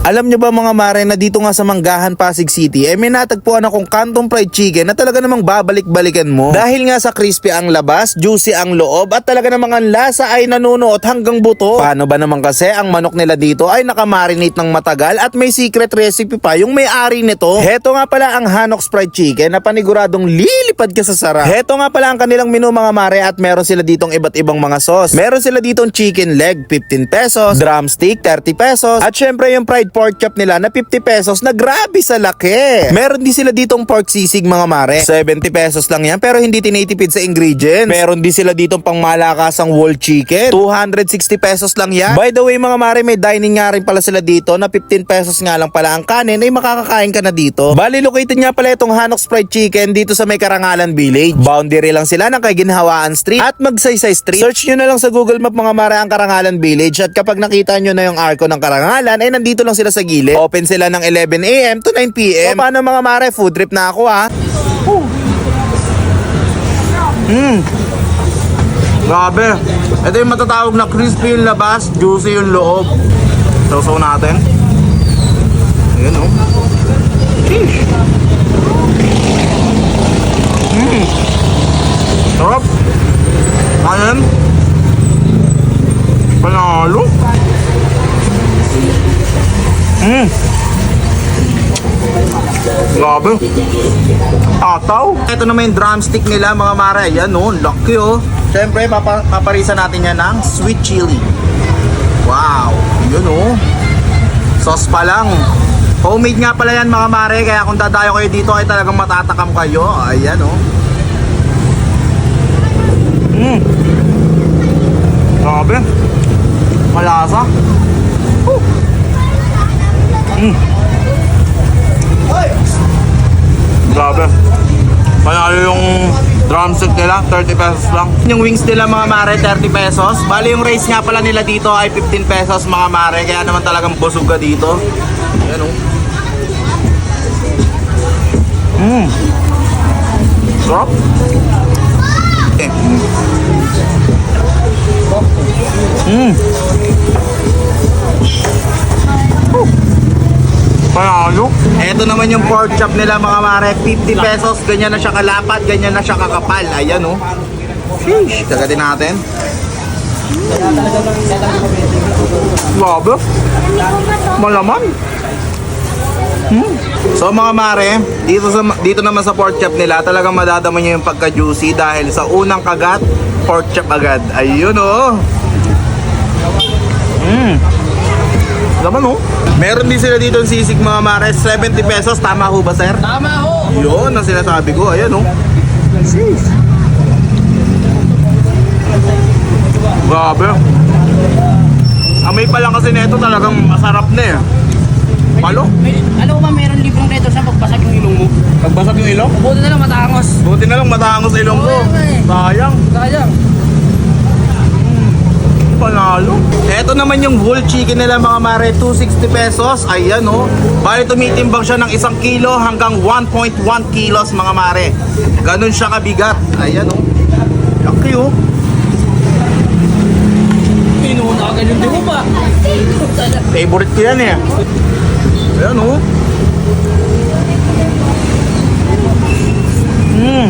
Alam nyo ba mga mare na dito nga sa Manggahan, Pasig City, eh may natagpuan akong Canton Fried Chicken na talaga namang babalik-balikan mo. Dahil nga sa crispy ang labas, juicy ang loob, at talaga namang ang lasa ay nanunuot hanggang buto. Paano ba naman kasi ang manok nila dito ay nakamarinate ng matagal at may secret recipe pa yung may-ari nito. Heto nga pala ang Hanox Fried Chicken na paniguradong lilipad ka sa sarap. Heto nga pala ang kanilang menu mga mare at meron sila ditong iba't ibang mga sauce. Meron sila ditong chicken leg 15 pesos, drumstick 30 pesos, at syempre yung fried pork chop nila na 50 pesos na grabe sa laki. Meron din sila ditong pork sisig mga mare. 70 pesos lang yan pero hindi tinitipid sa ingredients. Meron din sila ditong pang malakasang whole chicken. 260 pesos lang yan. By the way mga mare may dining nga rin pala sila dito na 15 pesos nga lang pala ang kanin ay makakakain ka na dito. Bali located nga pala itong Hanox Fried Chicken dito sa may Karangalan Village. Boundary lang sila ng kay Ginhawaan Street at Magsaysay Street. Search nyo na lang sa Google Map mga mare ang Karangalan Village at kapag nakita nyo na yung arko ng Karangalan ay nandito lang sila sa gilid. Open sila ng 11 a.m. to 9 p.m. So paano mga mare food trip na ako ha? Mm. Grabe. Ito yung matatawag na crispy yung labas, juicy yung loob. Sausaw natin. Ayan o. Sheesh. Mm. Sarap. Kanin. Panalo. Mm. Grabe. Ataw. Ito naman yung drumstick nila mga mare. Yan oh, laki oh. Siyempre, papa paparisa natin yan ng sweet chili. Wow. Yun oh. Sauce pa lang. Homemade nga pala yan mga mare. Kaya kung dadayo kayo dito ay talagang matatakam kayo. Ayan oh. Mm. Grabe. Malasa. Woo. Mm. Grabe. Panalo yung drumstick nila, 30 pesos lang. Yung wings nila mga mare, 30 pesos. Bali yung race nga pala nila dito ay 15 pesos mga mare. Kaya naman talagang busog ka dito. Ayan oh. Mmm. Sarap. Eh. Mmm. Panalo. Ito naman yung pork chop nila mga mare. 50 pesos. Ganyan na siya kalapad. Ganyan na siya kakapal. Ayan oh. Sheesh. Kagatin natin. Grabe. Malaman. Hmm. So mga mare, dito sa dito naman sa pork chop nila, talagang madadama niyo yung pagka-juicy dahil sa unang kagat, pork chop agad. Ayun oh. Mm. Laman oh. Meron din sila dito ng sisig mga mare, 70 pesos. Tama ho ba sir? Tama ho! Yun ang sinasabi ko. Ayan oh. Sis. Grabe. Amoy pa lang kasi nito talagang masarap na eh. Palo? May, alam mo ba meron libreng reto sa pagbasag yung ilong mo? Pagbasag yung ilong? Buti na lang matangos. Buti na lang matangos ilong ko. Eh. Sayang. Sayang. Panalo. Ito naman yung whole chicken nila mga mare, 260 pesos. Ayan oh. Bali tumitimbang siya ng isang kilo hanggang 1.1 kilos mga mare. Ganun siya kabigat. Ayan oh. Laki oh. Pinuuna ka ganun din mo pa. Favorite ko yan eh. Ayan oh. Mmm.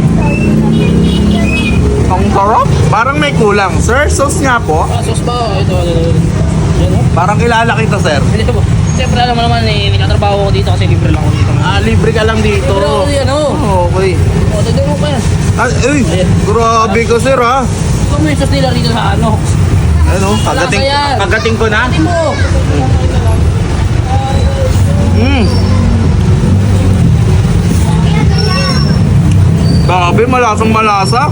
Ang sarap. Parang may kulang. Sir, sauce nga po. Ah, sauce ba? Ito, ito, ito. Yan ho. Parang kilala kita, sir. Hindi po. Siyempre alam mo naman eh, nagtatrabaho ko dito kasi libre lang ako dito. Ah, libre ka lang dito. Libre ako yan ho. Okay. O, tignan mo pa yan. Ah, uy, grabe ka sir ha. Ito mo yung sauce nila rito sa ano. Ano, pa yan. kagating ko na. Ate mo! Mm. Grabe, malasang malasa.